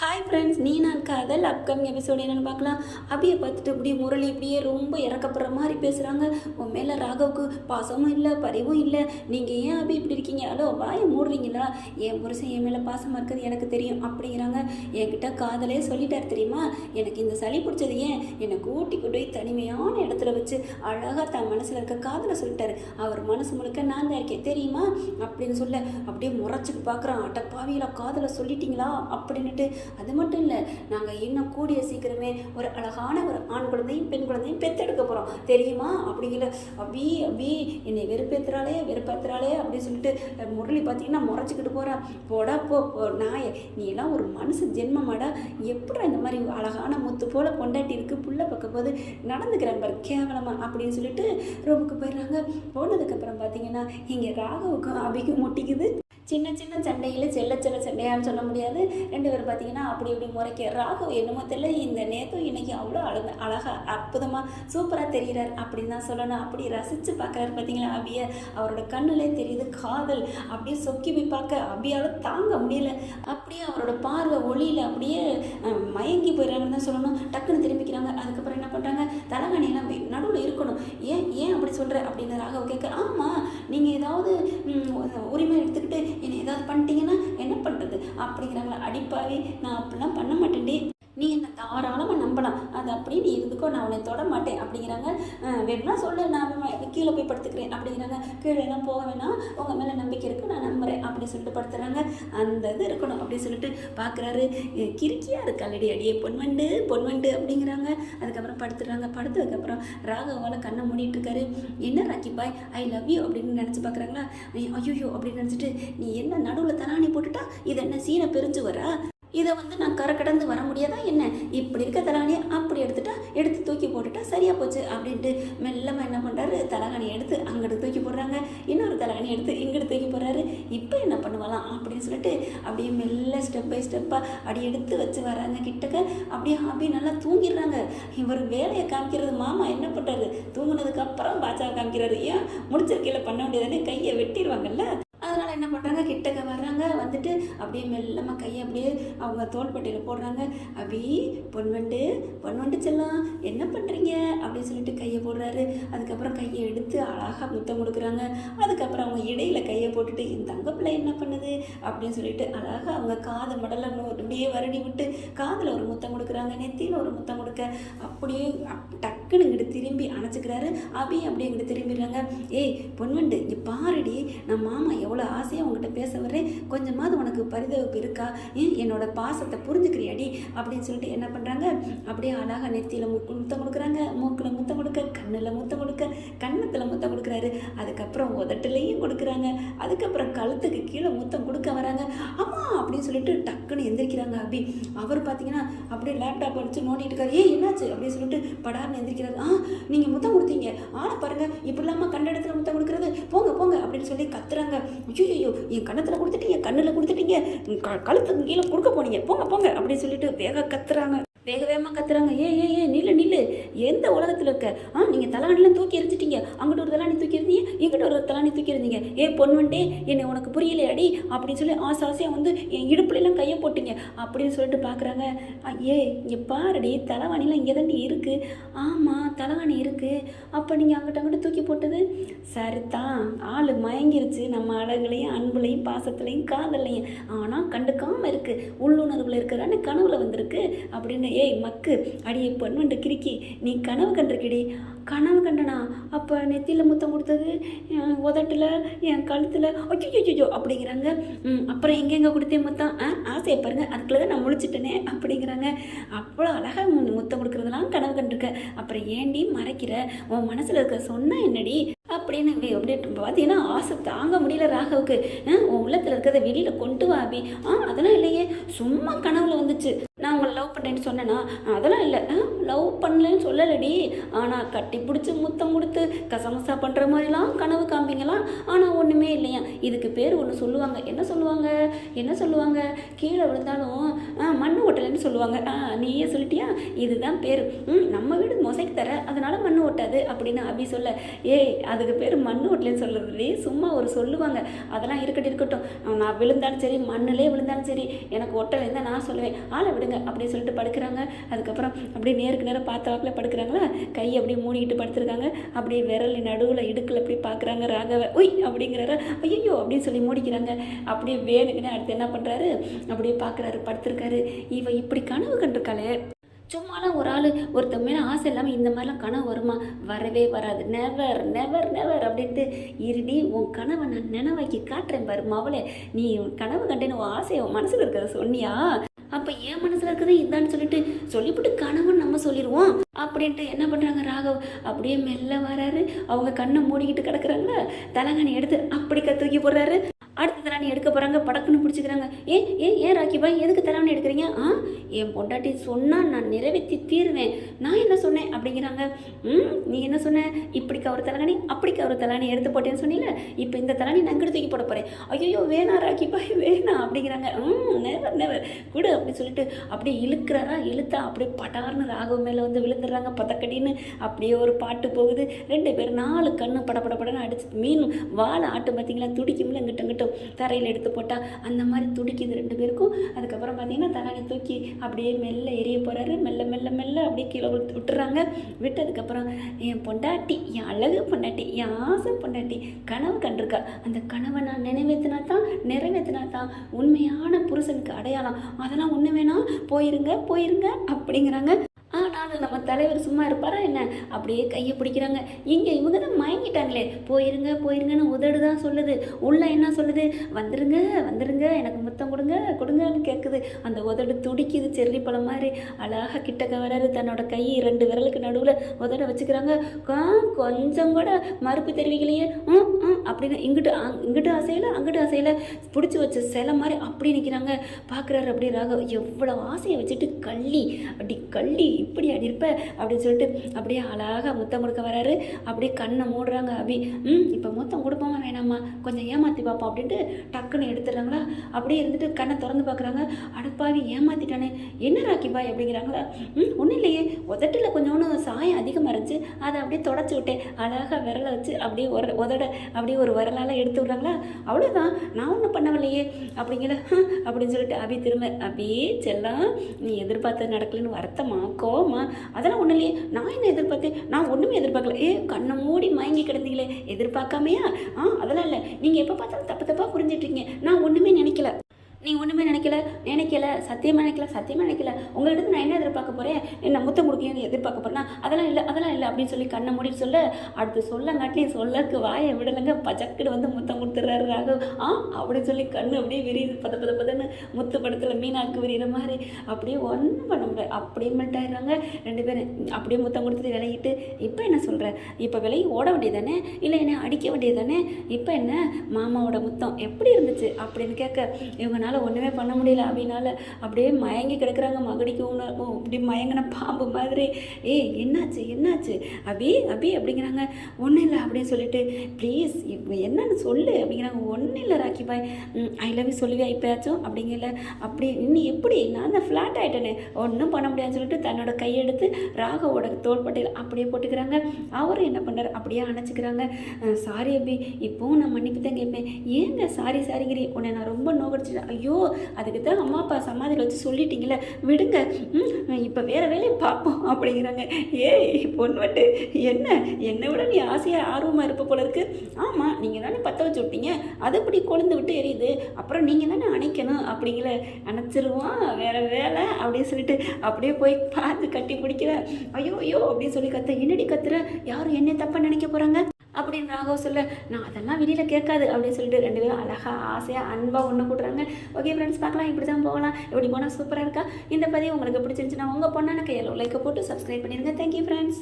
Hi friends நீ நான் காதல் அப்கமிங் எபிசோடு என்னென்னு பார்க்கலாம். அபியை பார்த்துட்டு இப்படியே முரளி இப்படியே ரொம்ப இறக்கப்படுற மாதிரி பேசுகிறாங்க உன் மேலே ராகவுக்கு பாசமும் இல்லை பரிவும் இல்லை. நீங்கள் ஏன் அபி இப்படி இருக்கீங்க? ஹலோ வாயை மூடுறீங்களா? என் புருஷன் என் மேலே பாசமாக இருக்கிறது எனக்கு தெரியும் அப்படிங்கிறாங்க. என்கிட்ட காதலே சொல்லிட்டார் தெரியுமா? எனக்கு இந்த சளி பிடிச்சது ஏன்? என்னை கூட்டி கொண்டு போய் தனிமையான இடத்துல வச்சு அழகாக தன் மனசில் இருக்க காதலை சொல்லிட்டாரு. அவர் மனசு முழுக்க நான் தான் இருக்கேன். தெரியுமா? அப்படின்னு சொல்ல அப்படியே முறைச்சிக்கு பார்க்குறான். அட்டப்பாவியில் பாவியில காதலை சொல்லிட்டீங்களா? அப்படின்னுட்டு அது மட்டும் இல்லை நாங்கள் இன்னும் கூடிய சீக்கிரமே ஒரு அழகான ஒரு ஆண் குழந்தையும் பெண் குழந்தையும் பெற்றெடுக்க போகிறோம் தெரியுமா? அப்படிங்கிற அபி அபி என்னை வெறுப்பேற்றுறாளே வெறுப்பேற்றுறாளே அப்படின்னு சொல்லிட்டு முரளி பார்த்தீங்கன்னா முறைச்சிக்கிட்டு போறா. போடா போ நாய நாயே நீ எல்லாம் ஒரு மனுஷ ஜென்மமாடா. எப்படி இந்த மாதிரி அழகான முத்து போல கொண்டாட்டி இருக்கு புள்ள பக்கம் போது நடந்துக்கிறேன் பாரு கேவலமா அப்படின்னு சொல்லிட்டு ரூமுக்கு போயிடுறாங்க. போனதுக்கப்புறம் பார்த்தீங்கன்னா இங்கே ராகவுக்கும் அபிக்கும் முட்டிக்குது சின்ன சின்ன சண்டையில் செல்ல செல்ல சண்டையான்னு சொல்ல முடியாது. ரெண்டு பேரும் பார்த்தீங்கன்னா அப்படி இப்படி முறைக்க ராகவ் என்னமோ தெரியல இந்த நேத்தும் இன்னைக்கு அவ்வளோ அழகு அழகாக அற்புதமாக சூப்பராக தெரிகிறார் அப்படின்னு தான் சொல்லணும். அப்படி ரசித்து பார்க்குறாரு பார்த்தீங்களா அபியை? அவரோட கண்ணுலே தெரியுது காதல். அப்படியே சொக்கி போய் பார்க்க அபியால் தாங்க முடியல. அப்படியே அவரோட பார்வை ஒளியில் அப்படியே மயங்கி போயிடுறாங்கன்னு தான் சொல்லணும். டக்குன்னு திரும்பிக்கிறாங்க. அதுக்கப்புறம் என்ன பண்ணுறாங்க தலைகாணியெல்லாம் நடுவில் இருக்கணும். ஏன் ஏன் அப்படி சொல்கிற அப்படின்னு ராகவ் கேட்க ஆமாம் நீங்கள் ஏதாவது உரிமை எடுத்துக்கிட்டு என்னை ஏதாவது பண்ணிட்டீங்கன்னா என்ன பண்ணுறது அப்படிங்கிறாங்களா அடிப்பாவே. நான் அப்படிலாம் பண்ண மாட்டேன்டி. நீ என்னை தாராளமாக நம்பலாம். அது அப்படியே நீ இருந்துக்கோ நான் உன்னை தொட மாட்டேன் அப்படிங்கிறாங்க. வேணும்னா சொல்லு நான் கீழே போய் படுத்துக்கிறேன் அப்படிங்கிறாங்க. கீழே எல்லாம் போக வேணாம். உங்கள் மேலே நம்பிக்கை இருக்குது நான் நம்புறேன் அப்படின்னு சொல்லிட்டு படுத்துறாங்க. அந்த இது இருக்கணும் அப்படின்னு சொல்லிட்டு பார்க்குறாரு கிறுக்கியாக இருக்காளடி அடியே பொன்வண்டு பொன்வண்டு அப்படிங்கிறாங்க. அதுக்கப்புறம் படுத்துடுறாங்க படுத்ததுக்கப்புறம் ராகவால் கண்ணை மூடிட்டு இருக்காரு என்ன Rocky Bhai I love you அப்படின்னு நினச்சி பார்க்குறாங்களா ஐயோ அப்படின்னு நினச்சிட்டு நீ என்ன நடுவில் தராணி போட்டுட்டா? இது என்ன சீனை பிரிஞ்சு வரா? இதை வந்து நான் கரை கடந்து வர முடியாதா என்ன? இப்படி இருக்க தலகாணியை அப்படி எடுத்துட்டா எடுத்து தூக்கி போட்டுட்டா சரியாக போச்சு அப்படின்ட்டு மெல்லமாக என்ன பண்ணுறாரு தலகாணியை எடுத்து அங்கிட்டு தூக்கி போடுறாங்க. இன்னொரு தலகாணி எடுத்து இங்கிட்டு தூக்கி போடுறாரு. இப்போ என்ன பண்ணுவாலாம் அப்படின்னு சொல்லிட்டு அப்படியே மெல்ல ஸ்டெப் பை ஸ்டெப்பாக அப்படி எடுத்து வச்சு வராங்க கிட்டக்க. அப்படியே அப்படியே நல்லா தூங்கிடுறாங்க. இவர் வேலையை காமிக்கிறது மாமா என்ன பண்ணுறாரு தூங்கினதுக்கப்புறம் பாச்சா காமிக்கிறாரு. ஏன்? முடிச்சிருக்கையில் பண்ண வேண்டியதானே? கையை வெட்டிடுவாங்கல்ல? என்ன பண்ணுறாங்க கிட்டக்க வர்றாங்க. வந்துட்டு அப்படியே மெல்லமாக கையை அப்படியே அவங்க தோள்பட்டையில் போடுறாங்க. அபி பொன்வண்டு பொன்வண்டு செல்லாம் என்ன பண்ணுறீங்க அப்படின்னு சொல்லிட்டு கையை போடுறாரு. அதுக்கப்புறம் கையை எடுத்து அழகாக முத்தம் கொடுக்குறாங்க. அதுக்கப்புறம் அவங்க இடையில் கையை போட்டுட்டு என் தங்க பிள்ளை என்ன பண்ணுது? அப்படின்னு சொல்லிட்டு அழகாக அவங்க காது மடலை நோ- அப்படியே வருடி விட்டு காதில் ஒரு முத்தம் கொடுக்குறாங்க. நெத்தியில் ஒரு முத்தம் கொடுக்க. அப்படியே அப்- டக்குன்னு இங்கிட்டு திரும்பி அணைச்சிக்கிறாரு. அபி அப்படியே இங்கிட்டு திரும்பிடுறாங்க. ஏய் பொன்வண்டு இங்கே பாருடி. நான் மாமா எவ்வளோ ஆசை ஆசையாக உங்ககிட்ட பேச வர்றேன். கொஞ்சமாவது உனக்கு பரிதவிப்பு இருக்கா? என்னோட பாசத்தை புரிஞ்சுக்கிறியாடி? அப்படின்னு சொல்லிட்டு என்ன பண்ணுறாங்க அப்படியே அழகாக நெத்தியில் முக்கு முத்தம் கொடுக்குறாங்க. மூக்கில் முத்தம் கொடுக்க கண்ணில் முத்தம் கொடுக்க கன்னத்தில் முத்தம் கொடுக்குறாரு. அதுக்கப்புறம் உதட்டுலையும் கொடுக்குறாங்க. அதுக்கப்புறம் கழுத்துக்கு கீழே முத்தம் கொடுக்க வராங்க. அப்படின்னு சொல்லிட்டு டக்குன்னு எந்திரிக்கிறாங்க அபி. அவர் பார்த்தீங்கன்னா அப்படியே லேப்டாப் வச்சு நோண்டிட்டு இருக்காரு. ஏ என்னாச்சு? அப்படின்னு சொல்லிட்டு படார்னு எந்திரிக்கிறாரு. ஆ நீங்கள் முத்தம் கொடுத்தீங்க. ஆளை பாருங்க. இப்படி இல்லாமல் கண்ட இடத்துல முத்தம் கொடுக்குறது. போங்க போங்க. அப்படின்னு சொல்லி கத்துறாங்க. ஐயோ என் கன்னத்தில் கொடுத்துட்டீங்க கண்ணில் கொடுத்துட்டீங்க. க- கழுத்துக்கு கீழே கொடுக்க போனீங்க. போங்க போங்க. அப்படின்னு சொல்லிட்டு வேக கத்துறாங்க. வேக வேகமாக கத்துறாங்க. ஏ ஏ ஏ நில்லு நில்லு. எந்த உலகத்தில் இருக்க? ஆ நீங்கள் தலானிலாம் தூக்கி எரிஞ்சிட்டீங்க அங்கிட்ட ஒரு தலானி தூக்கி இருந்தீங்க இங்கிட்ட ஒரு தலானி தூக்கி இருந்தீங்க ஏ பொன்வன்ட்டே என்னை உனக்கு புரியலையாடி அப்படின்னு சொல்லி ஆசை ஆசையாக வந்து என் இடுப்புலலாம் கையை போட்டிங்க. அப்படின்னு சொல்லிட்டு பார்க்குறாங்க ஏ இங்கே பாருடி தலைவாணிலாம் இங்கே தாண்டி இருக்குது ஆமாம் தலைவாணி இருக்குது அப்போ நீங்கள் அங்கிட்ட அங்கிட்ட தூக்கி போட்டது? சரிதான் ஆள் மயங்கிருச்சு. நம்ம அழகுலையும் அன்புலையும் பாசத்துலையும் காதலையும் ஆனால் கண்டுக்காமல் இருக்குது உள்ளுணர்வில் இருக்கிறான்னு கனவுல வந்திருக்கு. அப்படின்னு ஏய் மக்கு. அடியை பொன்வண்டு கிறுக்கி. நீ கனவு கண்டிருக்கடி. கனவு கண்டனா? அப்போ நெத்தியில் முத்தம் கொடுத்தது என் உதட்டில் என் கழுத்தில். ஐயோ அப்படிங்கிறாங்க. அப்புறம் எங்கெங்கே கொடுத்தேன் முத்தம்? ஆ ஆசையை பாருங்கள் அதுக்குள்ள தான் நான் முழிச்சிட்டேனே அப்படிங்கிறாங்க. அவ்வளோ அழகாக முத்தம் கொடுக்குறதெல்லாம் கனவு கண்டிருக்க. அப்புறம் ஏண்டி மறைக்கிற? உன் மனசில் இருக்க சொன்னால் என்னடி? அப்படின்னு அப்படியே பார்த்தீங்கன்னா ஆசை தாங்க முடியல ராகவுக்கு. உன் உள்ளத்தில் இருக்கிறத வெளியில் கொண்டு வாபி ஆ அதெல்லாம் இல்லையே. சும்மா கனவுல வந்துச்சு. நான் உங்களை லவ் பண்ணுறேன்னு சொன்னேன்னா அதெல்லாம் இல்லை. லவ் பண்ணலன்னு சொல்லலடி. ஆனால் கட்டி பிடிச்சி முத்தம் கொடுத்து கசமசா பண்ணுற மாதிரிலாம் கனவு காமிங்களாம் ஆனால் ஒன்றுமே இல்லையா? இதுக்கு பேர் ஒன்று சொல்லுவாங்க. என்ன சொல்லுவாங்க? என்ன சொல்லுவாங்க? கீழே விழுந்தாலும் ஆ, ஓட்டலைன்னு சொல்லுவாங்க. ஆ நீயே சொல்லிட்டியா? இதுதான் பேர். ம் நம்ம வீடு மொசைக்கு தர அதனால் மண் ஓட்டாது அப்படின்னு அபி சொல்ல. ஏய் அதுக்கு பேர் மண் ஓட்டலைன்னு சொல்லுறதுலே சும்மா ஒரு சொல்லுவாங்க. அதெல்லாம் இருக்கட்டும் இருக்கட்டும். நான் விழுந்தாலும் சரி மண்ணிலே விழுந்தாலும் சரி எனக்கு ஒட்டலைன்னு தான் நான் சொல்லுவேன். ஆளை படுங்க அப்படின்னு சொல்லிட்டு படுக்கிறாங்க. அதுக்கப்புறம் அப்படியே நேருக்கு நேரம் பார்த்தாப்புல படுக்கிறாங்களா? கை அப்படியே மூடிக்கிட்டு படுத்துருக்காங்க. அப்படியே விரல் நடுவில் இடுக்கில் அப்படியே பார்க்குறாங்க ராகவ. உய்! அப்படிங்கிறாரு. ஐயோ அப்படின்னு சொல்லி மூடிக்கிறாங்க. அப்படியே வேணுக்குன்னு அடுத்து என்ன பண்ணுறாரு அப்படியே பார்க்குறாரு படுத்திருக்காரு. இவ இப்படி கனவு கண்டிருக்காளே. சும்மாலாம் ஒரு ஆள் ஒருத்தன் மேலே ஆசை இல்லாமல் இந்த மாதிரிலாம் கனவு வருமா? வரவே வராது. நெவர் நெவர் நெவர் அப்படின்ட்டு இருடி உன் கனவை நான் நினைவாக்கி காட்டுறேன் பாரு மவளே. நீ கனவு கண்டேன்னு உன் ஆசையை உன் மனசில் இருக்கிறத சொன்னியா? அப்போ என் மனசில் இருக்கிறது இதான்னு சொல்லிட்டு சொல்லிவிட்டு கனவுன்னு நம்ம சொல்லிடுவோம் அப்படின்ட்டு என்ன பண்ணுறாங்க ராகவ்? அப்படியே மெல்ல வராரு. அவங்க கண்ணை மூடிக்கிட்டு கிடக்குறாங்களா தலகாணி எடுத்து அப்படி தூக்கி போடுறாரு. அடுத்த தலாணி எடுக்க போகிறாங்க படக்குன்னு பிடிச்சிக்கிறாங்க. ஏன் ஏன் ஏன் ராக்கி பாய் எதுக்கு தலாணி எடுக்கிறீங்க? ஆ என் பொண்டாட்டி சொன்னால் நான் நிறைவேற்றி தீருவேன். நான் என்ன சொன்னேன்? அப்படிங்கிறாங்க. ம் நீ என்ன சொன்ன? இப்படிக்கா ஒரு தலகாணி அப்படிக்கா ஒரு தலாணி எடுத்து போட்டேன்னு சொன்னீங்களே இப்போ இந்த தலாணி நான் இங்கிட்டு தூக்கி போட போகிறேன் ஐயோ வேணா ராக்கி பாய் வேணாம் அப்படிங்கிறாங்க. ம் நெவர் நெவர் குடு அப்படின்னு சொல்லிட்டு அப்படியே இழுக்கிறாரா? இழுத்தா அப்படியே பட்டார்னு ராகவ மேலே வந்து விழுந்துடுறாங்க பதக்கடின்னு. அப்படியே ஒரு பாட்டு போகுது. ரெண்டு பேர் நாலு கண்ணு பட பட படன்னு அடிச்சு மீன் வாழை ஆட்டு பார்த்தீங்களா துடிக்கும்ல இங்கிட்ட இங்கிட்டும் தரையில் எடுத்து போட்டால் அந்த மாதிரி துடிக்குது ரெண்டு பேருக்கும். அதுக்கப்புறம் பார்த்தீங்கன்னா தலானி தூக்கி அப்படியே மெல்ல எரிய போகிறாரு மெல்ல மெல்ல மெல்ல அப்படியே கீழே விட்டு- விட்டுறாங்க. விட்டதுக்கப்புறம் என் பொண்டாட்டி என் அழகு பொண்டாட்டி என் ஆசை பொண்டாட்டி கனவு கண்டிருக்கா. அந்த கனவை நான் நினைவேற்றினா தான் நிறைவேற்றினா தான் உண்மையான புருஷனுக்கு அடையாளம். அதெல்லாம் ஒன்று வேணாம். போயிருங்க போயிருங்க அப்படிங்கிறாங்க. ஆனாலும் நம்ம தலைவர் சும்மா இருப்பாரா என்ன? அப்படியே கையை பிடிக்கிறாங்க. இங்கே இவங்க தான் மயங்கிட்டாங்களே. போயிருங்க போயிருங்கன்னு உதடு தான் சொல்லுது. உள்ள என்ன சொல்லுது? வந்துருங்க வந்துருங்க எனக்கு முத்தம் கொடுங்க கொடுங்கன்னு கேட்குது அந்த உதடு துடிக்குது செர்ரி பழம் மாதிரி. அழகாக கிட்டக்க வராரு. தன்னோட கை ரெண்டு விரலுக்கு நடுவில் உதட வச்சுக்கிறாங்க. கொஞ்சம் கூட மறுப்பு தெரிவிக்கலையே. ம் ம் அப்படின்னு இங்கிட்டு அங்- இங்கிட்டு ஆசையில் அங்கிட்டு ஆசையில் பிடிச்சி வச்ச சிலை மாதிரி அப்படி நிற்கிறாங்க பார்க்குறாரு அப்படியே ராக எவ்வளோ ஆசையை வச்சுட்டு கள்ளி அப்படி கள்ளி இப்படி அடி இருப்ப அப்படின்னு சொல்லிட்டு அப்படியே அழகாக முத்தம் கொடுக்க வராரு. அப்படியே கண்ணை மூடுறாங்க அபி. ம் இப்போ முத்தம் கொடுப்போமா வேணாமா கொஞ்சம் ஏமாற்றி பார்ப்போம் அப்படின்ட்டு டக்குன்னு எடுத்துடுறாங்களா. அப்படியே இருந்துட்டு கண்ணை திறந்து பார்க்குறாங்க அடுப்பாவி ஏமாற்றிட்டானே என்ன ராக்கி பாய்? அப்படிங்கிறாங்களா. ம் ஒன்றும் இல்லையே. உதட்டில் கொஞ்சோண்டு சாயம் அதிகமாக இருந்துச்சு. அதை அப்படியே தொடச்சி விட்டேன். அழகாக விரலை வச்சு அப்படியே ஒரு உதட அப்படியே ஒரு விரலால் எடுத்து விட்றாங்களா. அவ்வளோதான் நான் ஒன்றும் பண்ணவில்லையே. அப்படிங்கிற அப்படின்னு சொல்லிட்டு அபி திரும்ப அபி செல்லம் நீ எதிர்பார்த்தது நடக்கலன்னு வருத்தமாக்கோ கோவமா அதெல்லாம் ஒன்றும் இல்லையே. நான் என்ன எதிர்பார்த்தேன்? நான் ஒன்றுமே எதிர்பார்க்கல. ஏ கண்ணை மூடி மயங்கி கிடந்தீங்களே. எதிர்பார்க்காமையா? ஆ அதெல்லாம் இல்லை. நீங்கள் எப்போ பார்த்தாலும் தப்பு தப்பாக புரிஞ்சிட்ருக்கீங்க நான் ஒன்றுமே நினைக்கல. நீ ஒன்றுமே நினைக்கல நினைக்கல சத்தியமாக நினைக்கல சத்தியமாக நினைக்கல. உங்கள்கிட்ட நான் என்ன எதிர்பார்க்க போகிறேன் என்ன முத்தம் கொடுக்கணும்னு எதிர்பார்க்க போகிறேன்னா அதெல்லாம் இல்லை அதெல்லாம் இல்லை அப்படின்னு சொல்லி கண்ணை மூடிட்டு சொல்ல அடுத்து சொல்லங்காட்டி சொல்லக்கு வாயை விடலைங்க. பச்சக்கடு வந்து முத்தம் கொடுத்துட்றாரு ராகு. ஆ அப்படின்னு சொல்லி கண்ணு அப்படியே விரியுது. பத பத பதன்னு முத்து படத்தில் மீனாக்கு விரிகிற மாதிரி. அப்படியே ஒன்றும் பண்ண முடியாது. அப்படியே மெல்ட் ஆயிடுறாங்க. ரெண்டு பேரும் அப்படியே முத்தம் கொடுத்துட்டு விலகிட்டு இப்போ என்ன சொல்கிறேன் இப்போ விலகி ஓட வேண்டியது தானே இல்லை என்ன அடிக்க வேண்டியது தானே இப்போ என்ன? மாமாவோட முத்தம் எப்படி இருந்துச்சு அப்படின்னு கேட்க ஒன்றுமே பண்ண முடியல. அப்படின்னால அப்படியே மயங்கி கிடக்குறாங்க மகடிக்கு ஓ, இப்படி மயங்கின பாம்பு மாதிரி. ஏய் என்னாச்சு? என்னாச்சு? அபி அபி அப்படிங்கிறாங்க. ஒன்றும் இல்லை அப்படின்னு சொல்லிட்டு ப்ளீஸ் என்னன்னு சொல்லு. அப்படிங்கிறாங்க. ஒன்றும் இல்லை Rocky Bhai. I love you சொல்லுவியா இப்போயாச்சும்? அப்படிங்கல. அப்படி இன்னும் எப்படி? நான் தான் ஃப்ளாட் ஆகிட்டேனே ஒன்றும் பண்ண முடியாதுன்னு சொல்லிட்டு தன்னோட கையெடுத்து ராகவோட தோள்பட்டையில் அப்படியே போட்டுக்கிறாங்க. அவரும் என்ன பண்ணுறாரு அப்படியே அணைச்சிக்கிறாங்க. சாரி அபி. இப்போவும் நான் மன்னிப்பு தான் கேட்பேன். ஏங்க சாரி சாரிங்கிறி உன்னை நான் ரொம்ப நோகடிச்சிட்டேன். ஐயோ அதுக்கு தான் அம்மா அப்பா சமாதியில் வச்சு சொல்லிட்டீங்களே விடுங்க. ம் இப்போ வேறு வேலையை பார்ப்போம் அப்படிங்கிறாங்க. ஏய் பொன்வட்டு என்ன? என்னை விட நீ ஆசையாக ஆர்வமாக இருப்ப போல இருக்கு. ஆமாம் நீங்கள் தானே பற்ற வச்சு விட்டீங்க. அது இப்படி கொழுந்து விட்டு எரியுது. அப்புறம் நீங்கள் தானே அணைக்கணும் அப்படிங்கிற அணைச்சிருவோம் வேறு வேலை அப்படின்னு சொல்லிட்டு அப்படியே போய் பார்த்து கட்டி பிடிக்கிற ஐயோ ஐயோ அப்படின்னு சொல்லி கத்த என்னடி கத்துற? யாரும் என்ன தப்பாக நினைக்க போகிறாங்க அப்படின்னு ராகவ் சொல்ல. நான் அதெல்லாம் வெளியில் கேட்காது அப்படின்னு சொல்லிட்டு ரெண்டு பேரும் அழகாக ஆசையாக அன்பாக ஒன்று கூட்டுறாங்க. ஓகே ஃப்ரெண்ட்ஸ் பார்க்கலாம். இப்படி தான் போகலாம் இப்படி போனால் சூப்பராக இருக்கா? இந்த பதிவு உங்களுக்கு பிடிச்சிருந்துச்சுன்னா உங்கள் பொண்ணான கையில் லைக்கை போட்டு சப்ஸ்கிரைப் பண்ணிடுங்க தேங்க்யூ ஃப்ரெண்ட்ஸ்